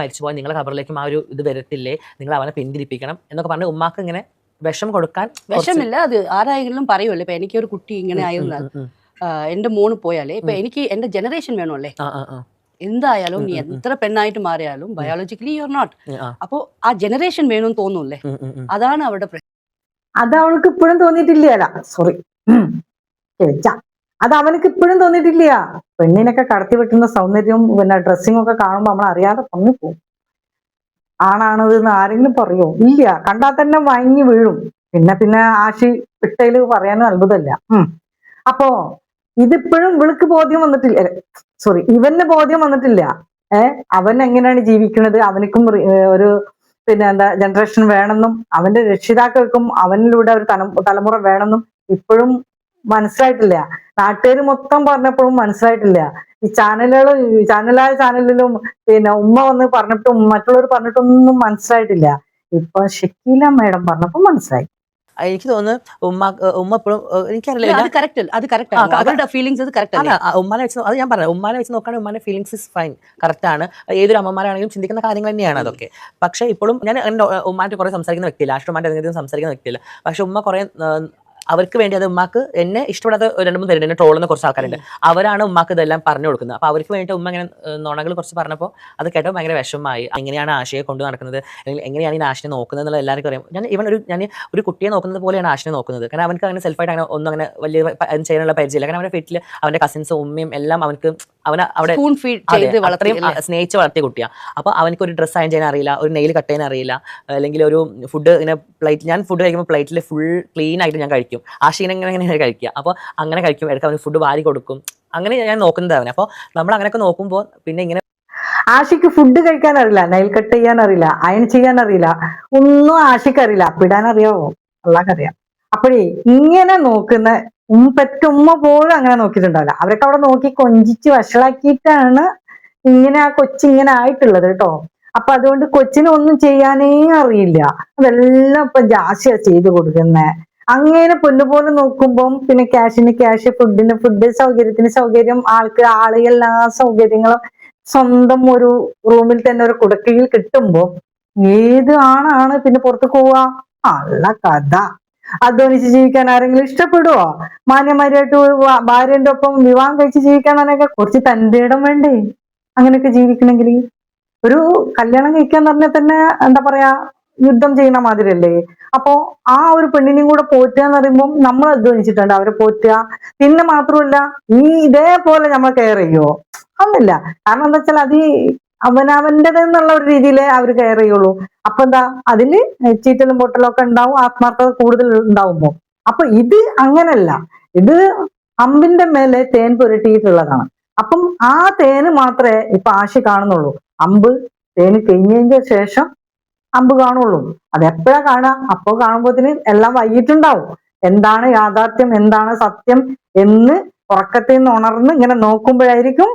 മരിച്ചുപോയി നിങ്ങളെ ഖബറിലേക്കും ആ ഒരു ഇത് വരത്തില്ലേ? നിങ്ങൾ അവനെ പിന്തിരിപ്പിക്കണം എന്നൊക്കെ പറഞ്ഞ് ഉമ്മാക്ക് ഇങ്ങനെ വിഷം കൊടുക്കാൻ വിഷമില്ല അത് ആരായെങ്കിലും പറയുമല്ലോ. ഇപ്പൊ എനിക്കൊരു കുട്ടി ഇങ്ങനെ ആയിരുന്നാൽ. എന്റെ മോണ് പോയാലേ ഇപ്പൊ എനിക്ക് എന്റെ ജനറേഷൻ വേണമല്ലേ. എന്തായാലും നീ. എത്ര പെണ്ണായിട്ട് മാറിയാലും ബയോളജിക്കലി യു ആർ നോട്ട് അപ്പൊ ആ ജനറേഷൻ വേണമെന്ന് ഉം. അതാണ് അവരുടെ പ്രശ്നം. അത് അവൾക്ക് ഇപ്പോഴും തോന്നിയിട്ടില്ല. സോറി അത് അവനക്ക് ഇപ്പോഴും തോന്നിയിട്ടില്ല. പെണ്ണിനൊക്കെ കടത്തി വെട്ടുന്ന സൗന്ദര്യവും പിന്നെ ഡ്രസ്സിങ്ങും ഒക്കെ കാണുമ്പോൾ നമ്മൾ അറിയാതെ പൊങ്ങി പോകും ആണാണത് എന്ന് ആരെങ്കിലും പറയോ? ഇല്ല. കണ്ടാൽ തന്നെ വഴങ്ങി വീഴും. പിന്നെ പിന്നെ ആശി ഇട്ടയിൽ പറയാനും അത്ഭുതമില്ല. അപ്പോ ഇതിപ്പോഴും വിളിക്ക് ബോധ്യം വന്നിട്ടില്ല. സോറി ഇവന് ബോധ്യം വന്നിട്ടില്ല. ഏർ അവൻ എങ്ങനെയാണ് ജീവിക്കുന്നത്? അവനക്കും ഒരു പിന്നെ എന്താ ജനറേഷൻ വേണമെന്നും അവന്റെ രക്ഷിതാക്കൾക്കും അവനിലൂടെ ഒരു തലമുറ വേണമെന്നും ഇപ്പോഴും മനസ്സിലായിട്ടില്ല. നാട്ടുകാർ മൊത്തം പറഞ്ഞപ്പോഴും മനസ്സിലായിട്ടില്ല. ഈ ചാനലുകൾ ചാനലായ ചാനലിലും പിന്നെ ഉമ്മ വന്ന് പറഞ്ഞിട്ടും മറ്റുള്ളവർ പറഞ്ഞിട്ടൊന്നും മനസ്സിലായിട്ടില്ല. ഇപ്പൊ ഷക്കീല മേഡം പറഞ്ഞപ്പോ മനസ്സിലായി. എനിക്ക് തോന്നുന്നു ഉമ്മ ഉമ്മ എപ്പോഴും എനിക്കറിയില്ല. അത് കറക്റ്റ് അത് കറക്റ്റ് അവരുടെ ഫീലിങ്സ് അത് കറക്റ്റ് അല്ല? ഉമ്മാനെ വെച്ച് അത് ഞാൻ പറഞ്ഞു ഉമ്മാനെ വെച്ച് നോക്കുകയാണെങ്കിൽ ഉമ്മാന്റെ ഫീലിങ്സ് ഇസ് ഫൈൻ കറക്റ്റ് ആണ്. ഏതൊരു അമ്മമാരാണെങ്കിലും ചിന്തിക്കുന്ന കാര്യങ്ങൾ തന്നെയാണ് അതൊക്കെ. പക്ഷേ ഇപ്പോഴും ഞാൻ ഉമ്മാന്റെ കുറെ സംസാരിക്കുന്ന വ്യക്തിയില്ല. ആഷ്ട ഉമ്മാന്റെ എന്തെങ്കിലും സംസാരിക്കുന്ന വ്യക്തിയില്ല. പക്ഷെ ഉമ്മ കുറെ അവർക്ക് വേണ്ടി അത് ഉമ്മാക്ക് എന്നെ ഇഷ്ടപ്പെടാത്ത രണ്ട് മൂന്ന് പേരുണ്ട്. എന്നെ ട്രോളുന്ന കുറച്ച് ആൾക്കാരുണ്ട്. അവരാണ് ഉമ്മാക്ക് ഇതെല്ലാം പറഞ്ഞു കൊടുക്കുന്നത്. അപ്പൊ അവർക്ക് വേണ്ടി ഉമ്മ ഇങ്ങനെ നുണകൾ കുറച്ച് പറഞ്ഞപ്പോൾ അത് കേട്ടപ്പോൾ ഭയങ്കര വിഷമമായി. എങ്ങനെയാണ് ആശയെ കൊണ്ട് നടക്കുന്നത്? അല്ലെങ്കിൽ എങ്ങനെയാണ് ഈ ആശയെ നോക്കുന്നത് എന്നുള്ള എല്ലാവർക്കും അറിയാം. ഞാൻ ഇവൻ ഒരു ഞാൻ ഒരു കുട്ടിയെ നോക്കുന്നത് പോലെയാണ് ആശയെ നോക്കുന്നത്. കാരണം അവനക്ക് അങ്ങനെ സെൽഫായിട്ട് അങ്ങനെ ഒന്നും അങ്ങനെ വലിയ ചെയ്യാനുള്ള പരിചയമില്ല. കാരണം അവന്റെ വീട്ടിൽ അവന്റെ കസിൻസും ഉമ്മയും എല്ലാം അവനക്ക് അവനെ അവിടെ അത്രയും സ്നേഹിച്ച് വളർത്തിയ കുട്ടിയാണ് അപ്പൊ അവനക്ക് ഒരു ഡ്രസ്സ് അയൻ ചെയ്യാൻ അറിയില്ല ഒരു നെയിൽ കട്ട് ചെയ്യാൻ അറിയില്ല അല്ലെങ്കിൽ ഒരു ഫുഡ് ഇങ്ങനെ പ്ലേറ്റ് ഞാൻ ഫുഡ് കഴിക്കുമ്പോൾ പ്ലേറ്റിൽ ഫുൾ ക്ലീൻ ആയിട്ട് ഞാൻ കഴിക്കും. ആ ആശീന ഇങ്ങനെ ഇങ്ങനെ കഴിക്കുക. അപ്പോൾ അങ്ങനെ കഴിക്കും. ഇടയ്ക്ക് അവന് ഫുഡ് വാരി കൊടുക്കും. അങ്ങനെ ഞാൻ നോക്കുന്നത് അവനെ. അപ്പോൾ നമ്മൾ അങ്ങനെയൊക്കെ നോക്കുമ്പോൾ പിന്നെ ഇങ്ങനെ ആഷിക്ക് ഫുഡ് കഴിക്കാൻ അറിയില്ല. നെയിൽ കട്ട് ചെയ്യാൻ അറിയില്ല. അയൺ ചെയ്യാൻ അറിയില്ല. ഒന്നും ആഷിക്ക് അറിയില്ല. അപ്പിടാൻ അറിയാവോ? അറിയാം. അപ്പോഴേ ഇങ്ങനെ നോക്കുന്ന ഉം പെറ്റ ഉമ്മ പോലും അങ്ങനെ നോക്കിയിട്ടുണ്ടാവില്ല. അവരൊക്കെ അവിടെ നോക്കി കൊഞ്ചിച്ച് വഷളാക്കിയിട്ടാണ് ഇങ്ങനെ ആ കൊച്ചിങ്ങനെ ആയിട്ടുള്ളത് കേട്ടോ. അപ്പൊ അതുകൊണ്ട് കൊച്ചിനൊന്നും ചെയ്യാനേ അറിയില്ല. അതെല്ലാം ഇപ്പൊ ജാസ്യ ചെയ്തു കൊടുക്കുന്നേ. അങ്ങനെ പൊന്നുപോലെ നോക്കുമ്പം പിന്നെ ക്യാഷിന് ക്യാഷ് ഫുഡിന് ഫുഡ് സൗകര്യത്തിന് സൗകര്യം ആൾക്ക് ആൾ എല്ലാ സൗകര്യങ്ങളും സ്വന്തം ഒരു റൂമിൽ തന്നെ ഒരു കുടക്കീഴിൽ കിട്ടുമ്പോ ഏത് ആണാണ് പിന്നെ പുറത്ത് പോവാ അള്ള കഥ. അധ്വാനിച്ച് ജീവിക്കാൻ ആരെങ്കിലും ഇഷ്ടപ്പെടുവോ? മാന്യമാരിയായിട്ട് ഭാര്യന്റെ ഒപ്പം വിവാഹം കഴിച്ച് ജീവിക്കാൻ ജീവിക്കാനൊക്കെ കുറച്ച് തന്റെ ഇടം വേണ്ടേ? അങ്ങനെയൊക്കെ ജീവിക്കണമെങ്കിൽ ഒരു കല്യാണം കഴിക്കാന്ന് പറഞ്ഞാൽ തന്നെ എന്താ പറയാ യുദ്ധം ചെയ്യുന്ന മാതിരിയല്ലേ? അപ്പോ ആ ഒരു പെണ്ണിനെയും കൂടെ പോറ്റുക എന്ന് പറയുമ്പോൾ നമ്മൾ അധ്വാനിച്ചിട്ടുണ്ട്. അവരെ പോറ്റുക. പിന്നെ മാത്രമല്ല നീ ഇതേപോലെ നമ്മൾ കെയർ ചെയ്യോ ഒന്നില്ല കാരണം എന്താ വെച്ചാൽ അത് അവനവന്റെതെന്നുള്ള ഒരു രീതിയിലേ അവർ കെയർ ചെയ്യുള്ളൂ. അപ്പൊ എന്താ? അതിൽ ചീറ്റലും പൊട്ടലും ഒക്കെ ഉണ്ടാവും ആത്മാർത്ഥത കൂടുതൽ ഉണ്ടാവുമ്പോ. അപ്പൊ ഇത് അങ്ങനല്ല. ഇത് അമ്പിന്റെ മേലെ തേൻ പുരട്ടിയിട്ടുള്ളതാണ്. അപ്പം ആ തേന് മാത്രമേ ഇപ്പൊ ആശി കാണുന്നുള്ളൂ. അമ്പ് തേന് കഴിഞ്ഞതിന്റെ ശേഷം അമ്പ് കാണുള്ളൂ. അത് എപ്പോഴാ കാണുക? അപ്പോ കാണുമ്പോത്തിന് എല്ലാം വൈകിട്ടുണ്ടാവും. എന്താണ് യാഥാർത്ഥ്യം? എന്താണ് സത്യം? എന്ന് ഉറക്കത്തിൽ നിന്ന് ഉണർന്ന് ഇങ്ങനെ നോക്കുമ്പോഴായിരിക്കും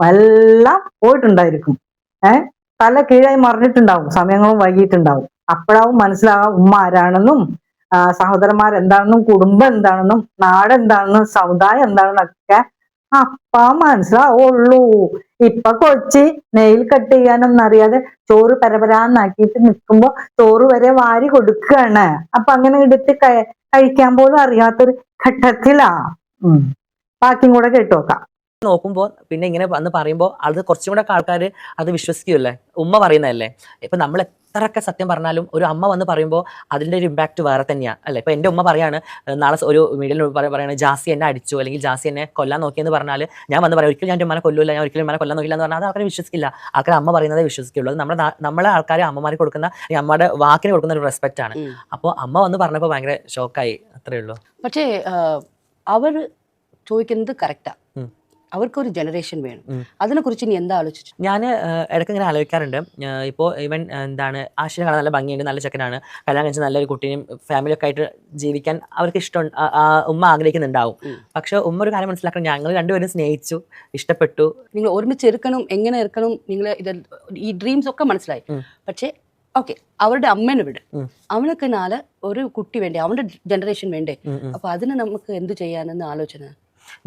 എല്ലാം പോയിട്ടുണ്ടായിരിക്കും. ഏഹ് തല കീഴായി മറിഞ്ഞിട്ടുണ്ടാവും. സമയങ്ങളും വൈകിട്ടുണ്ടാവും അപ്പോഴാവും മനസ്സിലാകാം ഉമ്മ ആരാണെന്നും സഹോദരന്മാർ എന്താണെന്നും കുടുംബം എന്താണെന്നും നാട് എന്താണെന്നും സമുദായം എന്താണെന്നൊക്കെ അപ്പ മനസ്സിലാവുള്ളൂ. ഇപ്പൊ കൊച്ചി നെയിൽ കട്ട് ചെയ്യാനൊന്നും അറിയാതെ ചോറ് പരപരാന്നാക്കിയിട്ട് നിൽക്കുമ്പോ ചോറ് വരെ വാരി കൊടുക്കുകയാണ് അപ്പൊ അങ്ങനെ എടുത്ത് കഴി- കഴിക്കാൻ പോലും അറിയാത്തൊരു ഘട്ടത്തിലാ. ബാക്കിയും കൂടെ കേട്ടോക്കാം നോക്കുമ്പോൾ പിന്നെ ഇങ്ങനെ വന്ന് പറയുമ്പോൾ അത് കുറച്ചും കൂടെ ആൾക്കാർ അത് വിശ്വസിക്കുമല്ലേ ഉമ്മ പറയുന്നതല്ലേ? ഇപ്പൊ നമ്മൾ എത്രയൊക്കെ സത്യം പറഞ്ഞാലും ഒരു അമ്മ വന്ന് പറയുമ്പോൾ അതിന്റെ ഒരു ഇമ്പാക്റ്റ് വേറെ തന്നെയാണ് അല്ലേ? ഇപ്പോൾ എന്റെ ഉമ്മ പറയാണ് നാളെ ഒരു മീഡിയയിൽ പറയുകയാണ് ജാസി എന്നെ അടിച്ചു അല്ലെങ്കിൽ ജാസി എന്നെ കൊല്ലാൻ നോക്കിയെന്ന് പറഞ്ഞാൽ ഞാൻ വന്ന് പറയാം ഒരിക്കലും ഞാൻ എന്റെ ഉമ്മനെ കൊല്ലൂല ഞാൻ ഒരിക്കലും ഉമ്മനെ കൊല്ലാൻ നോക്കില്ല എന്ന് പറഞ്ഞാൽ അത് ആൾക്കാരെ വിശ്വസിക്കില്ല. ആൾക്കാർ അമ്മ പറയുന്നത് വിശ്വസിക്കുള്ളൂ നമ്മുടെ നമ്മളെ ആൾക്കാർ അമ്മമാർക്ക് കൊടുക്കുന്ന അമ്മയുടെ വാക്കിന് കൊടുക്കുന്ന ഒരു റെസ്പെക്റ്റ് ആണ്. അപ്പോൾ അമ്മ വന്ന് പറഞ്ഞപ്പോൾ ഭയങ്കര ഷോക്കായി അത്രേ ഉള്ളൂ. പക്ഷേ അവർ ചോദിക്കുന്നത് കറക്റ്റാണ്. അവർക്കൊരു ജനറേഷൻ വേണം. അതിനെക്കുറിച്ച് അതിനെ കുറിച്ച് ഇനി എന്താ ആലോചിച്ചു? ഞാൻ ഇടയ്ക്ക് ഇങ്ങനെ ആലോചിക്കാറുണ്ട്. ഇപ്പോൾ ഇവൻ എന്താണ് ആശയം കാണാൻ നല്ല ഭംഗിയുണ്ട് നല്ല ചെക്കനാണ്. കല്യാണം കഴിച്ച് നല്ലൊരു കുട്ടീനും ഫാമിലിയൊക്കെ ആയിട്ട് ജീവിക്കാൻ അവർക്ക് ഇഷ്ടം ഉമ്മ ആഗ്രഹിക്കുന്നുണ്ടാവും. പക്ഷെ ഉമ്മ ഒരു കാര്യം മനസ്സിലാക്കണം. ഞങ്ങൾ രണ്ടുപേരും സ്നേഹിച്ചു ഇഷ്ടപ്പെട്ടു. നിങ്ങൾ ഒരുമിച്ച് ഇരിക്കണം എങ്ങനെ ഇരിക്കണം നിങ്ങൾ ഇത് ഈ ഡ്രീംസ് ഒക്കെ മനസ്സിലായി. പക്ഷേ ഓക്കെ അവരുടെ അമ്മേനെ വിട്. അവനൊക്കെ നാളെ ഒരു കുട്ടി വേണ്ടേ? അവന്റെ ജനറേഷൻ വേണ്ടേ. അപ്പൊ അതിന് നമുക്ക് എന്ത് ചെയ്യാനെന്ന് ആലോചന?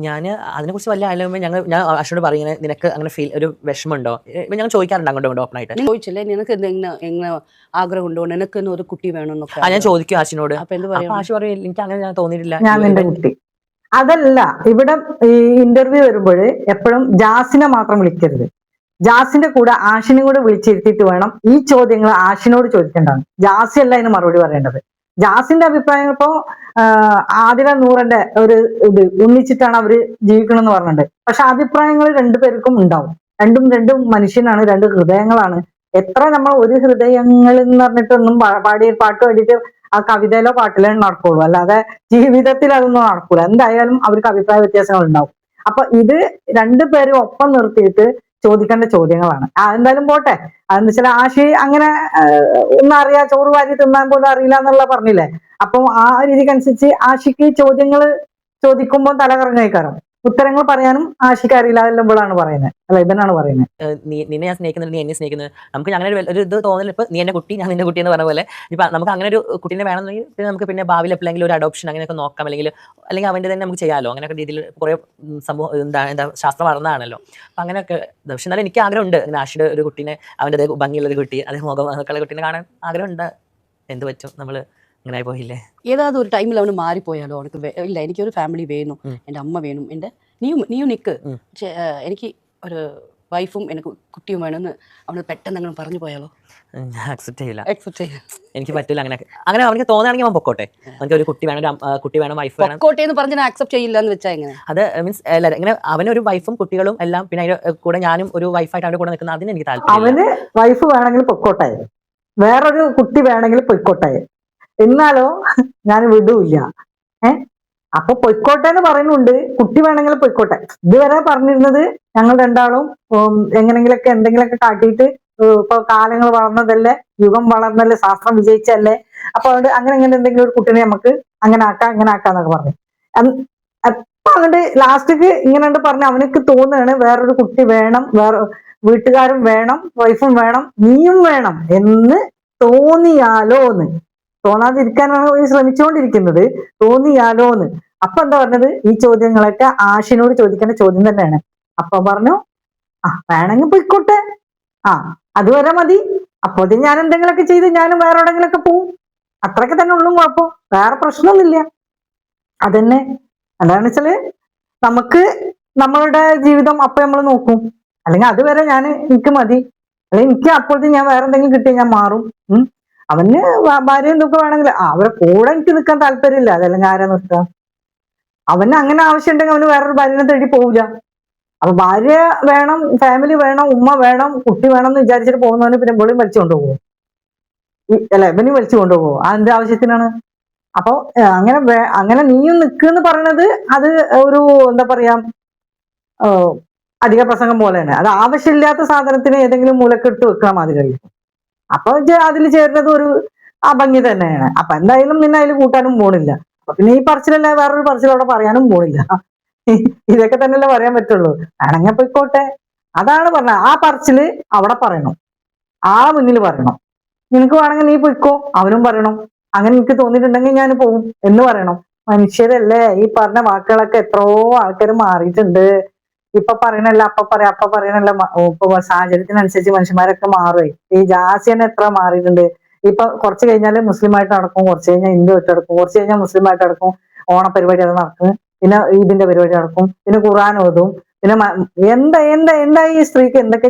ഞാൻ അതിനെക്കുറിച്ച് വലിയ ആലോചിക്കുമ്പോൾ ഞങ്ങൾ ഞാൻ അശ്വനോട് പറയുന്നത് നിനക്ക് അങ്ങനെ ഫീൽ ഒരു വിഷമമുണ്ടോ? ഇപ്പം ഞങ്ങൾ ചോദിക്കാറുണ്ട് അങ്ങോട്ട് ഇങ്ങോട്ടും ഓപ്പൺ ആയിട്ട്. നീ ചോദിച്ചില്ലേ നിനക്ക് എങ്ങനെ ആഗ്രഹം ഉണ്ടോ? നിനക്ക് ഒരു കുട്ടി വേണമെന്നൊക്കെ ആ ഞാൻ ചോദിക്കും ആശിനോട് അപ്പൊ എന്ത് പറയും? പറയാം ആശു പറയും എനിക്ക് അങ്ങനെ ഞാൻ തോന്നിയിട്ടില്ല. ഞാൻ എന്റെ കുട്ടി. അതല്ല ഇവിടെ ഈ ഇന്റർവ്യൂ വരുമ്പോൾ എപ്പോഴും ജാസിനെ മാത്രം വിളിക്കരുത്. ജാസിന്റെ കൂടെ ആഷിനെ കൂടെ വിളിച്ചിരുത്തിയിട്ട് വേണം ഈ ചോദ്യങ്ങൾ ആഷിനോട് ചോദിക്കേണ്ടതാണ്. ജാസി അല്ല അതിന് മറുപടി പറയേണ്ടത്. ജാസിന്റെ അഭിപ്രായം ഇപ്പോ ആദില നൂറിന്റെ ഒരു ഇത് ഒന്നിച്ചിട്ടാണ് അവർ ജീവിക്കണം എന്ന് പറഞ്ഞിട്ടുണ്ട്. പക്ഷെ അഭിപ്രായങ്ങൾ രണ്ടു പേർക്കും ഉണ്ടാവും. രണ്ടും രണ്ടും മനുഷ്യനാണ് രണ്ട് ഹൃദയങ്ങളാണ്. എത്ര നമ്മൾ ഒരു ഹൃദയങ്ങൾ എന്ന് പറഞ്ഞിട്ടൊന്നും പാടിയ പാടി പാട്ട് പാടിയിട്ട് ആ കവിതയിലോ പാട്ടിലോ നടക്കുള്ളൂ. അല്ലാതെ ജീവിതത്തിൽ അതൊന്നും നടക്കൂല. എന്തായാലും അവർക്ക് അഭിപ്രായ വ്യത്യാസങ്ങൾ ഉണ്ടാവും. അപ്പൊ ഇത് രണ്ടു രണ്ടുപേരും ഒപ്പം നിർത്തിയിട്ട് ചോദിക്കേണ്ട ചോദ്യങ്ങളാണ്. ആ എന്തായാലും പോട്ടെ. അതെന്ന് വെച്ചാൽ ആശി അങ്ങനെ ഒന്നും അറിയാ ചോറ് വാരി തിന്നാൻ പോലും അറിയില്ല എന്നുള്ള പറഞ്ഞില്ലേ? അപ്പം ആ രീതിക്കനുസരിച്ച് ആശിക്ക് ചോദ്യങ്ങൾ ചോദിക്കുമ്പോൾ തലകറങ്ങായിക്കാരം? ഉത്തരങ്ങൾ പറയാനും എല്ലുമ്പോഴാണ് പറയുന്നത്. അല്ല ഇവനാണ് പറയുന്നത്. നിന്നെ ഞാൻ സ്നേഹിക്കുന്നത് നീ എന്നെ സ്നേഹിക്കുന്നത് നമുക്ക് അങ്ങനെ ഒരു ഇത് തോന്നൽ ഇപ്പൊ നീ എന്നെ കുട്ടി ഞാൻ നിന്റെ കുട്ടി എന്ന് പറഞ്ഞ പോലെ ഇപ്പൊ നമുക്ക് അങ്ങനെ ഒരു കുട്ടീനെ വേണമെന്നുണ്ടെങ്കിൽ പിന്നെ നമുക്ക് പിന്നെ ഭാവിയിൽ എപ്പോഴെങ്കിലും ഒരു അഡോപ്ഷൻ അങ്ങനെയൊക്കെ നോക്കാം. അല്ലെങ്കിൽ അല്ലെങ്കിൽ അവന്റെ തന്നെ നമുക്ക് ചെയ്യാമല്ലോ അങ്ങനെയൊക്കെ രീതിയിൽ കുറെ സമൂഹം എന്താ എന്താ ശാസ്ത്രം വളർന്നതാണല്ലോ. അപ്പൊ അങ്ങനെയൊക്കെ. പക്ഷെ എന്നാലും എനിക്ക് ആഗ്രഹമുണ്ട്. ഇങ്ങനെ ആഷിയുടെ ഒരു കുട്ടീനെ അവന്റെ ഭംഗിയുള്ള ഒരു കുട്ടി അതേ മുഖം അതൊക്കെയുള്ള കുട്ടീനെ കാണാൻ ആഗ്രഹമുണ്ട്. എന്ത് പറ്റും നമ്മൾ ഇങ്ങനെ ആയി പോയില്ലേ? ഏതാ ഒരു ടൈമിൽ അവന് മാറിപ്പോയാലോ? അവനക്ക് ഇല്ല ഇല്ല എനിക്കൊരു ഫാമിലി വേണം. എന്റെ അമ്മ വേണം. എന്റെ നീ നീ നിൽക്ക് പക്ഷേ എനിക്ക് ഒരു വൈഫും എനിക്ക് കുട്ടിയും വേണമെന്ന് അവന് പെട്ടെന്ന് അങ്ങനെ പറഞ്ഞു പോയാലോ? ഞാൻ അക്സെപ്റ്റ് ചെയ്യില്ല അക്സെപ്റ്റ് ചെയ്യില്ല എനിക്ക് പറ്റില്ല അങ്ങനെ. അങ്ങനെ അവർക്ക് തോന്നുകയാണെങ്കിൽ അവൻ പൊക്കോട്ടെ. അവർക്ക് ഒരു കുട്ടി വേണം ഒരു കുട്ടി വേണം വൈഫ് വേണം. പൊക്കോട്ടെ എന്ന് പറഞ്ഞാൽ അക്സെപ്റ്റ് ചെയ്യില്ല എന്ന് വെച്ചാൽ എങ്ങനെ? അത് മീൻസ് എല്ലാവരും ഇങ്ങനെ അവനൊരു വൈഫും കുട്ടികളും എല്ലാം പിന്നെ അതിന്റെ കൂടെ ഞാനും ഒരു വൈഫായിട്ട് അവന്റെ കൂടെ നിൽക്കുന്ന അതിന് എനിക്ക് താല്പര്യം അവന് വൈഫ് വേണമെങ്കിൽ പൊക്കോട്ടെ. വേറൊരു കുട്ടി വേണമെങ്കിൽ പൊയ്ക്കോട്ടെ. എന്നാലോ ഞാൻ വിടൂല്ല. ഏ? അപ്പൊ പൊയ്ക്കോട്ടെ എന്ന് പറയുന്നുണ്ട്. കുട്ടി വേണമെങ്കിൽ പൊയ്ക്കോട്ടെ. ഇതുവരെ പറഞ്ഞിരുന്നത് ഞങ്ങൾ രണ്ടാളും എങ്ങനെങ്കിലൊക്കെ എന്തെങ്കിലുമൊക്കെ കാട്ടിയിട്ട് ഇപ്പൊ കാലങ്ങൾ വളർന്നതല്ലേ യുഗം വളർന്നല്ലേ ശാസ്ത്രം വിജയിച്ചല്ലേ അപ്പൊ അതുകൊണ്ട് അങ്ങനെ അങ്ങനെ എന്തെങ്കിലും ഒരു കുട്ടീനെ നമുക്ക് അങ്ങനെ ആക്കാം അങ്ങനെ ആക്കാം എന്നൊക്കെ പറഞ്ഞു. അപ്പൊ അങ്ങോട്ട് ലാസ്റ്റിക്ക് ഇങ്ങനെ പറഞ്ഞ അവനക്ക് തോന്നുകയാണ് വേറൊരു കുട്ടി വേണം വേറെ വീട്ടുകാരും വേണം വൈഫും വേണം നീയും വേണം എന്ന് തോന്നിയാലോ എന്ന് തോന്നാതിരിക്കാനാണ് ശ്രമിച്ചുകൊണ്ടിരിക്കുന്നത്. തോന്നിയാലോ എന്ന് അപ്പൊ എന്താ പറഞ്ഞത്? ഈ ചോദ്യങ്ങളൊക്കെ ആഷിനോട് ചോദിക്കേണ്ട ചോദ്യം തന്നെയാണ്. അപ്പൊ പറഞ്ഞു ആ വേണമെങ്കിൽ പോയിക്കോട്ടെ. ആ അതുവരെ മതി. അപ്പോ ഞാൻ എന്തെങ്കിലുമൊക്കെ ചെയ്ത് ഞാനും വേറെ എവിടെങ്കിലൊക്കെ പോവും. അത്രയൊക്കെ തന്നെ ഉള്ളു കുഴപ്പം. വേറെ പ്രശ്നമൊന്നുമില്ല. അതന്നെ. എന്താണെന്ന് വെച്ചാൽ നമുക്ക് നമ്മളുടെ ജീവിതം അപ്പൊ നമ്മൾ നോക്കും. അല്ലെങ്കിൽ അതുവരെ ഞാൻ എനിക്ക് മതി. അല്ലെങ്കിൽ എനിക്ക് അപ്പോഴത്തെ ഞാൻ വേറെ എന്തെങ്കിലും കിട്ടിയാൽ ഞാൻ മാറും. അവന് ഭാര്യ ഭാര്യയും ഇതൊക്കെ വേണമെങ്കിൽ ആ, അവരെ കൂടെ എനിക്ക് നിൽക്കാൻ താല്പര്യമില്ല. അതല്ലെങ്കിൽ ആരാ നിർത്തുക അവന് അങ്ങനെ ആവശ്യം ഉണ്ടെങ്കിൽ അവന് വേറൊരു ഭാര്യനെ തേടി പോവില്ല. അപ്പൊ ഭാര്യ വേണം ഫാമിലി വേണം ഉമ്മ വേണം കുട്ടി വേണം എന്ന് വിചാരിച്ചിട്ട് പോകുന്നവന് പിന്നെ വെളിയും വലിച്ചു കൊണ്ടുപോകും. അല്ല ഇവനും വലിച്ചു കൊണ്ടുപോകും. അതിന്റെ ആവശ്യത്തിനാണ്? അപ്പൊ അങ്ങനെ അങ്ങനെ നീയും നിൽക്കുന്ന് പറയണത് അത് ഒരു എന്താ പറയാ അധിക പ്രസംഗം പോലെ തന്നെ. അത് ആവശ്യമില്ലാത്ത സാധനത്തിന് ഏതെങ്കിലും മൂലക്കെടുത്ത് വെക്കാൻ മാതിരി അപ്പൊ അതിൽ ചേരുന്നത് ഒരു അഭംഗി തന്നെയാണ്. അപ്പൊ എന്തായാലും നിന്നെ അതിൽ കൂട്ടാനും പോണില്ല. അപ്പൊ പിന്നെ ഈ പറച്ചിലല്ല വേറൊരു പറച്ചിൽ അവിടെ പറയാനും പോണില്ല. ഇതൊക്കെ തന്നെയല്ലേ പറയാൻ പറ്റുള്ളൂ. വേണമെങ്കിൽ പോയിക്കോട്ടെ. അതാണ് പറഞ്ഞത്. ആ പറച്ചിൽ അവിടെ പറയണം. ആ മുന്നിൽ പറയണം. നിനക്ക് വേണമെങ്കിൽ നീ പോയിക്കോ. അവനും പറയണം. അങ്ങനെ എനിക്ക് തോന്നിയിട്ടുണ്ടെങ്കിൽ ഞാൻ പോവും എന്ന് പറയണം. മനുഷ്യരല്ലേ? ഈ പറഞ്ഞ വാക്കുകളൊക്കെ എത്രയോ ആൾക്കാർ മാറിയിട്ടുണ്ട്. ഇപ്പൊ പറയണല്ല അപ്പൊ പറയാം അപ്പൊ പറയണല്ല ഇപ്പൊ സാഹചര്യത്തിനനുസരിച്ച് മനുഷ്യന്മാരൊക്കെ മാറുവേ. ഈ ജാസിയനെ എത്ര മാറിയിട്ടുണ്ട്. ഇപ്പൊ കുറച്ച് കഴിഞ്ഞാൽ മുസ്ലിം ആയിട്ട് നടക്കും കുറച്ച് കഴിഞ്ഞാൽ ഹിന്ദു ആയിട്ട് നടക്കും കുറച്ച് കഴിഞ്ഞാൽ മുസ്ലിം ആയിട്ട് നടക്കും ഓണപരിപാടി അത് നടക്കും പിന്നെ ഈദിന്റെ പരിപാടി നടക്കും പിന്നെ ഖുർആൻ ഓതും പിന്നെ എന്താ എന്താ എന്താ ഈ സ്ത്രീക്ക് എന്തൊക്കെ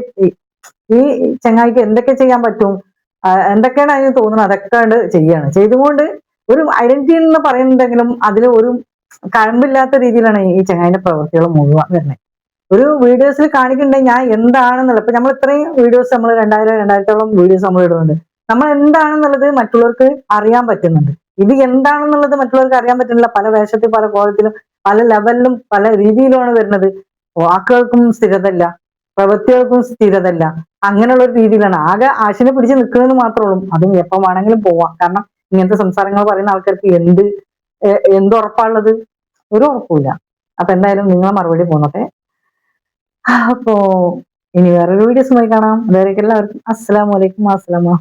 ഈ- ചങ്ങായിക്ക് എന്തൊക്കെ ചെയ്യാൻ പറ്റും? എന്തൊക്കെയാണ് അതിന് തോന്നുന്നത്? അതൊക്കെ ചെയ്യാണ്. ചെയ്തുകൊണ്ട് ഒരു ഐഡന്റിറ്റി എന്ന് പറയുന്നുണ്ടെങ്കിലും അതിൽ ഒരു കഴമ്പില്ലാത്ത രീതിയിലാണ് ഈ ചങ്ങായിന്റെ പ്രവൃത്തികൾ മുഴുവൻ വരുന്നത്. ഒരു വീഡിയോസിൽ കാണിക്കുന്നുണ്ടെങ്കിൽ ഞാൻ എന്താണെന്നുള്ളത്. ഇപ്പൊ നമ്മൾ ഇത്രയും വീഡിയോസ് നമ്മൾ രണ്ടായിരം രണ്ടായിരത്തോളം വീഡിയോസ് നമ്മൾ ഇടുന്നുണ്ട്. നമ്മൾ എന്താണെന്നുള്ളത് മറ്റുള്ളവർക്ക് അറിയാൻ പറ്റുന്നുണ്ട്. ഇത് എന്താണെന്നുള്ളത് മറ്റുള്ളവർക്ക് അറിയാൻ പറ്റുന്നില്ല. പല വേഷത്തിൽ പല കോലത്തിലും പല ലെവലിലും പല രീതിയിലുമാണ് വരുന്നത്. വാക്കുകൾക്കും സ്ഥിരതല്ല പ്രവൃത്തികൾക്കും സ്ഥിരതല്ല അങ്ങനെയുള്ള ഒരു രീതിയിലാണ്. ആകെ ആശിനെ പിടിച്ച് നിൽക്കുന്നത് മാത്രമേ ഉള്ളൂ. അതും എപ്പം വേണമെങ്കിലും പോവാം. കാരണം ഇങ്ങനത്തെ സംസാരങ്ങൾ പറയുന്ന ആൾക്കാർക്ക് എന്ത് എന്തുറപ്പാണുള്ളത് ഒരു ഉറപ്പില്ല അപ്പൊ എന്തായാലും നിങ്ങളെ മറുപടി പോന്നോട്ടെ. അപ്പോ ഇനി വേറൊരു വീഡിയോസുമായി കാണാം. വേറെ എല്ലാവർക്കും അസ്സലാമു അലൈക്കും അസ്സലാമു